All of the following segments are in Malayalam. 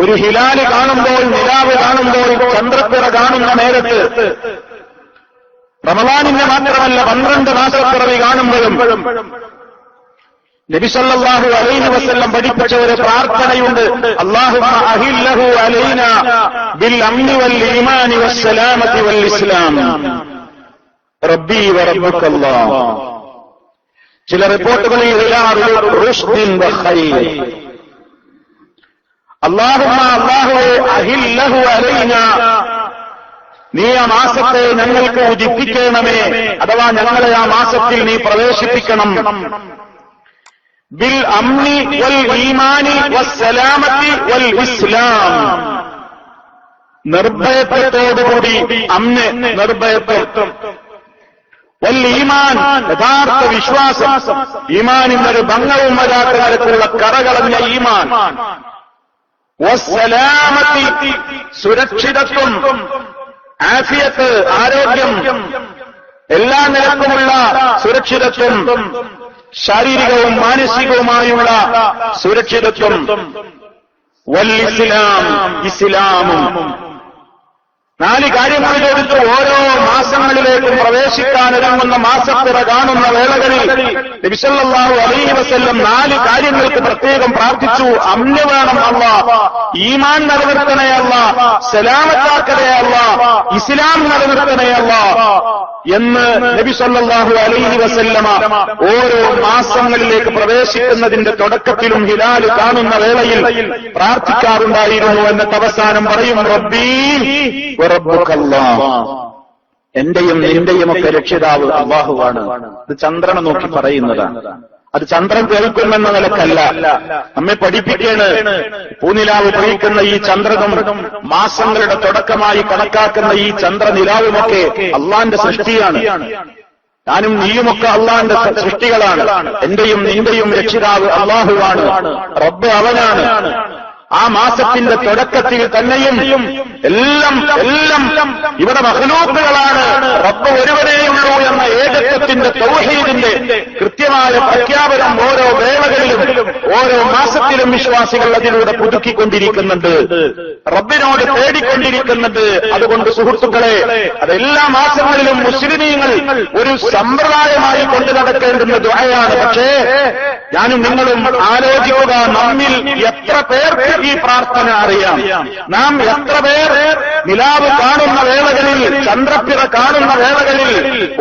ഒരു ഹിലാൽ കാണുമ്പോൾ നിലാവ് കാണുമ്പോൾ ചന്ദ്രപ്പുറ കാണുന്ന നേരത്ത് റമദാനിന്റെ മാത്രമല്ല പന്ത്രണ്ട് മാസപ്പിറവി കാണുമ്പോഴും നബിസല്ലാഹു അലൈന വസ്ല്ലം പഠിപ്പിച്ച ഒരു പ്രാർത്ഥനയുണ്ട്. അള്ളാഹു അലൈന ബിൽ വൽ ഈമാനി വൽ ഇസ്ലാം. ചില റിപ്പോർട്ടുകളിൽ അള്ളാഹുമ്മ അള്ളാഹുവെ അഹില്ലഹു അലൈന. നീ ആ മാസത്തെ ഞങ്ങൾക്ക് ഉദിപ്പിക്കണമേ. അഥവാ ഞങ്ങളെ ആ മാസത്തിൽ നീ പ്രവേശിപ്പിക്കണം. ബിൽ അമ്നി വൽ ഈമാനി വസ്സലാമത്തി വൽ ഇസ്ലാം. നിർഭയത്വത്തോടുകൂടി അമ്ന് നിർഭയത്വം. വൽ ഈമാൻ യഥാർത്ഥ വിശ്വാസം. ഈമാനിന്നൊരു ഭംഗവും വരാത്ത തരത്തിലുള്ള കറകളഞ്ഞ ഈമാൻ. സുരക്ഷിതത്വം ആഫിയത്ത് ആരോഗ്യം എല്ലാ നിലക്കുമുള്ള സുരക്ഷിതത്വം ശാരീരികവും മാനസികവുമായുള്ള സുരക്ഷിതത്വം. വൽ ഇസ്ലാം ഇസ്ലാമും. നാല് കാര്യങ്ങൾ ചോദിച്ചു ഓരോ മാസങ്ങളിലേക്കും പ്രവേശിക്കാനിറങ്ങുന്ന മാസത്തിറ കാണുന്ന വേളകളിൽ നബിസല്ലാഹു അലൈഹി വസല്ലം നാല് കാര്യങ്ങൾക്ക് പ്രത്യേകം പ്രാർത്ഥിച്ചു. അമ്മ വേണം അല്ല ഈമാൻ നിലനിർത്തണയല്ല സലാമത്താക്കതയല്ല ഇസ്ലാം നിലനിർത്തണയല്ല എന്ന് നബി സല്ലാഹു അലൈഹി വസല്ലമ ഓരോ മാസങ്ങളിലേക്ക് പ്രവേശിക്കുന്നതിന്റെ തുടക്കത്തിലും ഹിലാൽ കാണുന്ന വേളയിൽ പ്രാർത്ഥിക്കാറുണ്ടായിരുന്നു എന്നിട്ട് അവസാനം പറയും റബ്ബീ എന്റെയും നിന്റെയും ഒക്കെ രക്ഷിതാവ് അള്ളാഹുവാണ്. ഇത് ചന്ദ്രനെ നോക്കി പറയുന്നതാണ്. അത് ചന്ദ്രൻ കേൾക്കുമെന്ന നിലക്കല്ല. നമ്മെ പഠിപ്പിക്കാണ് പൂനിലാവ് ഉപയോഗിക്കുന്ന ഈ ചന്ദ്രനും മാസങ്ങളുടെ തുടക്കമായി കണക്കാക്കുന്ന ഈ ചന്ദ്രനിലാവുമൊക്കെ അള്ളാന്റെ സൃഷ്ടിയാണ്. ഞാനും നീയുമൊക്കെ അള്ളാന്റെ സൃഷ്ടികളാണ്. എന്റെയും നിന്റെയും രക്ഷിതാവ് അള്ളാഹുവാണ്. റബ്ബ് അവനാണ്. ആ മാസത്തിന്റെ തുടക്കത്തിൽ തന്നെയും എല്ലാം എല്ലാം ഇവിടെ മഹലൂക്കുകളാണ്. റബ്ബ് ഒരുവനെയുള്ളൂ എന്ന ഏകത്വത്തിന്റെ തൗഹീദിന്റെ കൃത്യമായ പ്രഖ്യാപനം ഓരോ വേളകളിലും ഓരോ മാസത്തിലും വിശ്വാസികൾ അതിലൂടെ പുതുക്കിക്കൊണ്ടിരിക്കുന്നുണ്ട്. റബ്ബിനോട് തേടിക്കൊണ്ടിരിക്കുന്നുണ്ട്. അതുകൊണ്ട് സുഹൃത്തുക്കളെ അതെല്ലാ മാസങ്ങളിലും മുസ്ലിമീങ്ങൾ ഒരു സമ്പ്രദായമായി കൊണ്ടു നടക്കേണ്ടുന്ന ദ്വയാണ് പക്ഷേ ഞാനും നിങ്ങളും ആലോചിക്കുക നമ്മിൽ എത്ര പേർക്ക് ഈ പ്രാർത്ഥന അറിയാം? നാം എത്ര പേർ നിലാവ് കാണുന്ന വേളകളിൽ ചന്ദ്രപ്പിറ കാണുന്ന വേളകളിൽ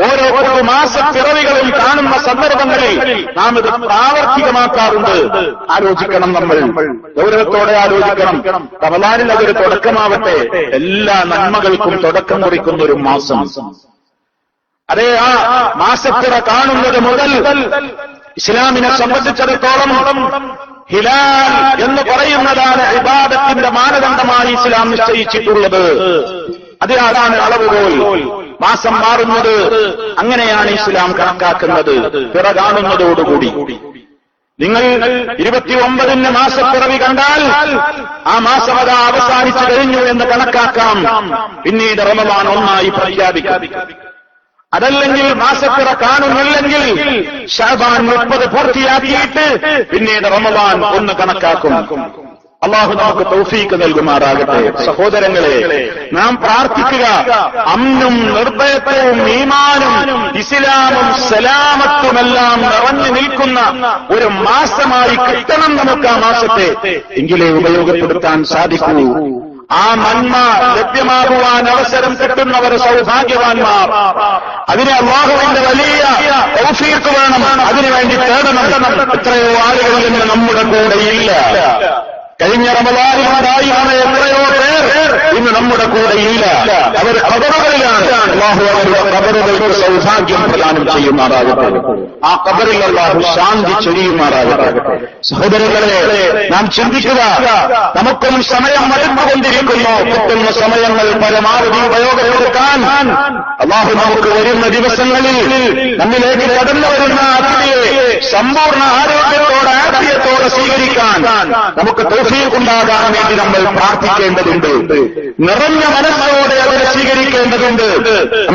ഓരോ കാണുന്ന സന്ദർഭങ്ങളിൽ നാം ഇത് പ്രാവർത്തികമാക്കാറുണ്ട്. ആലോചിക്കണം നമ്മൾ. ഗൗരവത്തോടെ ആലോചിക്കണം. തവലാനിൽ അതൊരു തുടക്കമാവട്ടെ. എല്ലാ നന്മകൾക്കും തുടക്കം കുറിക്കുന്ന ഒരു മാസം. അതെ ആ മാസപ്പിറ കാണുന്നത് മുതൽ ഇസ്ലാമിനെ സംബന്ധിച്ചിടത്തോളം ഹിലാൽ എന്ന് പറയുന്നതാണ് ഇബാദത്തിന്റെ മാനദണ്ഡമായി ഇസ്ലാം നിശ്ചയിച്ചിട്ടുള്ളത്. അത് അതാണ് അളവുകോൽ? മാസം മാറുന്നത് അങ്ങനെയാണ് ഇസ്ലാം കണക്കാക്കുന്നത്. പിറ കാണുന്നതോടുകൂടി നിങ്ങൾ ഇരുപത്തിയൊമ്പതിന് മാസപ്പിറവി കണ്ടാൽ ആ മാസം അത് അവസാനിച്ചു കഴിഞ്ഞു എന്ന് കണക്കാക്കാം. പിന്നീട് റമദാൻ ഒന്നായി പ്രഖ്യാപിക്കാം. അതല്ലെങ്കിൽ മാസപ്പിറ കാണുന്നില്ലെങ്കിൽ ഷാബാൻ മുപ്പത് പൂർത്തിയാക്കിയിട്ട് പിന്നീട് റമദാൻ ഒന്ന് കണക്കാക്കും. അള്ളാഹു നമുക്ക് തൗഫീക്ക് നൽകുമാറാകട്ടെ. സഹോദരങ്ങളെ നാം പ്രാർത്ഥിക്കുക. അമ്നും നിർഭയത്വവും ഈമാനും ഇസ്ലാമും സലാമത്തുമെല്ലാം നിറഞ്ഞു നിൽക്കുന്ന ഒരു മാസമായി കിട്ടണം നമുക്ക് ആ മാസത്തെ. എങ്കിലേ ഉപയോഗപ്പെടുത്താൻ സാധിക്കൂ. ആ നന്മ ലഭ്യമാകുവാൻ അവസരം കിട്ടുന്നവർ സൗഭാഗ്യവാന്മാർ. അതിനെ അള്ളാഹുവിന്റെ വലിയ തൗഫീക്ക് വേണം. അതിനുവേണ്ടി തേടണം. എത്രയോ ഇന്ന് നമ്മുടെ കൂടെയില്ല. കഴിഞ്ഞ എത്രയോ പേർ ഇന്ന് നമ്മുടെ കൂടെയില്ല അവർ കബറുകളിലാണ് കബറുകൾക്ക് സൗഭാഗ്യം പ്രദാനം ചെയ്യുമാറാകട്ടെ. ആ കബറിൽ അള്ളാഹു ശാന്തി ചൊരിയുമാറാകട്ടെ. സഹോദരങ്ങളെ നാം ചിന്തിക്കുക. നമുക്കും സമയം മരുന്നുകൊണ്ടിരിക്കുന്നു കിട്ടുന്ന സമയങ്ങൾ പരമാവധി ഉപയോഗപ്പെടുത്താൻ അള്ളാഹു നമുക്ക് വരുന്ന ദിവസങ്ങളിൽ നമ്മിലേക്ക് കടന്നു വരുന്ന അതിഥിയെ സമ്പൂർണ ആരോഗ്യത്തോടെ നമുക്ക് തൗഫീഖുണ്ടാകാൻ വേണ്ടി നമ്മൾ പ്രാർത്ഥിക്കേണ്ടതുണ്ട്. നിറഞ്ഞ മനസ്സോടെ അവരെ സ്വീകരിക്കേണ്ടതുണ്ട്.